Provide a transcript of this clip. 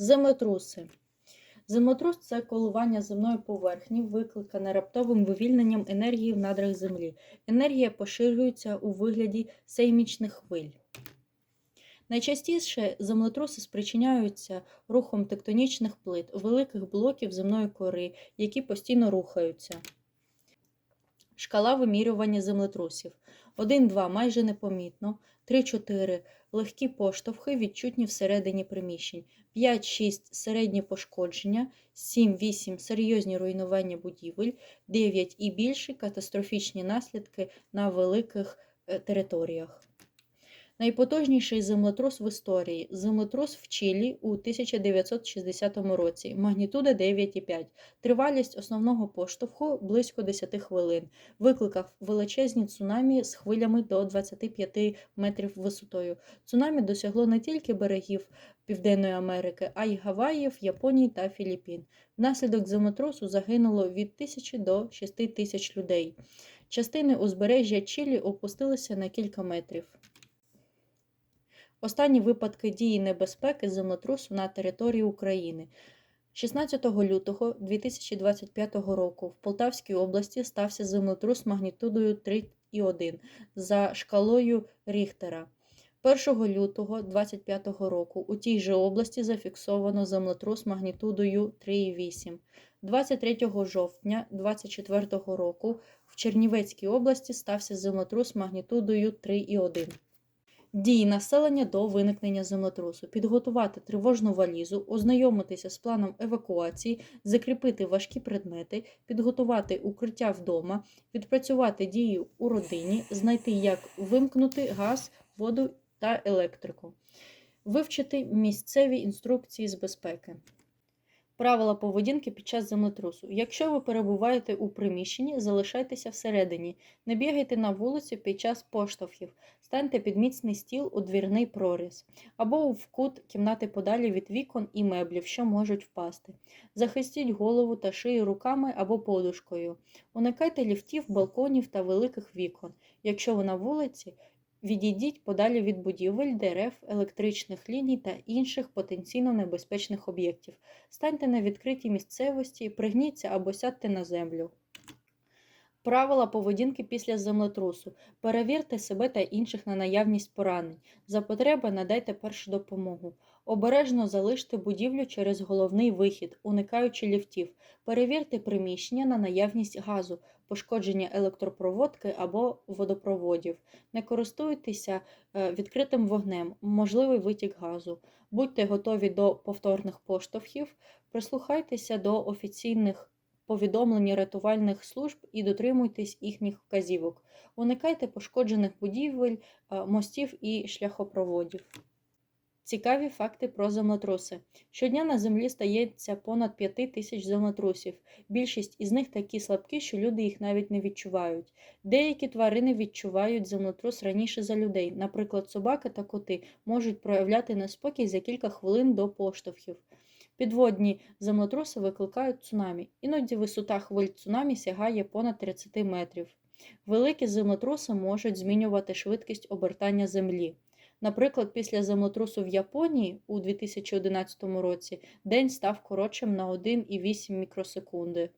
Землетруси. Землетрус це коливання земної поверхні, викликане раптовим вивільненням енергії в надрах землі. Енергія поширюється у вигляді сеймічних хвиль. Найчастіше землетруси спричиняються рухом тектонічних плит, великих блоків земної кори, які постійно рухаються. Шкала вимірювання землетрусів. 1-2 майже непомітно, 3-4 легкі поштовхи відчутні всередині приміщень, 5-6 середні пошкодження, 7-8 серйозні руйнування будівель, 9 і більші катастрофічні наслідки на великих е, територіях. Найпотужніший землетрус в історії землетрус в Чилі у 1960 році, магнітуда 9,5. Тривалість основного поштовху близько 10 хвилин. Викликав величезні цунамі з хвилями до 25 метрів висотою. Цунамі досягло не тільки берегів Південної Америки, а й Гаваїв, Японії та Філіппін. Внаслідок землетрусу загинуло від 1000 до 6 тисяч людей. Частини узбережжя Чилі опустилися на кілька метрів. Останні випадки дії небезпеки землетрусу на території України. 16 лютого 2025 року в Полтавській області стався землетрус магнітудою 3,1 за шкалою Ріхтера. 1 лютого 2025 року у тій же області зафіксовано землетрус магнітудою 3,8. 23 жовтня 2024 року в Чернівецькій області стався землетрус магнітудою 3,1. Дії населення до виникнення землетрусу, підготувати тривожну валізу, ознайомитися з планом евакуації, закріпити важкі предмети, підготувати укриття вдома, відпрацювати дії у родині, знайти, як вимкнути газ, воду та електрику, вивчити місцеві інструкції з безпеки. Правила поведінки під час землетрусу. Якщо ви перебуваєте у приміщенні, залишайтеся всередині. Не бігайте на вулицю під час поштовхів, станьте під міцний стіл у двірний проріз або в кут кімнати подалі від вікон і меблів, що можуть впасти. Захистіть голову та шию руками або подушкою. Уникайте ліфтів, балконів та великих вікон. Якщо ви на вулиці, Відійдіть подалі від будівель, дерев, електричних ліній та інших потенційно небезпечних об'єктів. Станьте на відкритій місцевості, пригніться або сядьте на землю. Правила поведінки після землетрусу. Перевірте себе та інших на наявність поранень. За потреби надайте першу допомогу. Обережно залиште будівлю через головний вихід, уникаючи ліфтів. Перевірте приміщення на наявність газу, пошкодження електропроводки або водопроводів. Не користуйтеся е, відкритим вогнем, можливий витік газу. Будьте готові до повторних поштовхів, прислухайтеся до офіційних повідомлень рятувальних служб і дотримуйтесь їхніх вказівок. Уникайте пошкоджених будівель, е, мостів і шляхопроводів. Цікаві факти про землетруси. Щодня на землі стається понад 5 тисяч землетрусів. Більшість із них такі слабкі, що люди їх навіть не відчувають. Деякі тварини відчувають землетрус раніше за людей. Наприклад, собаки та коти можуть проявляти неспокій за кілька хвилин до поштовхів. Підводні землетруси викликають цунамі. Іноді висота хвиль цунамі сягає понад 30 метрів. Великі землетруси можуть змінювати швидкість обертання землі. Наприклад, після землетрусу в Японії у 2011 році день став коротшим на 1,8 мікросекунди.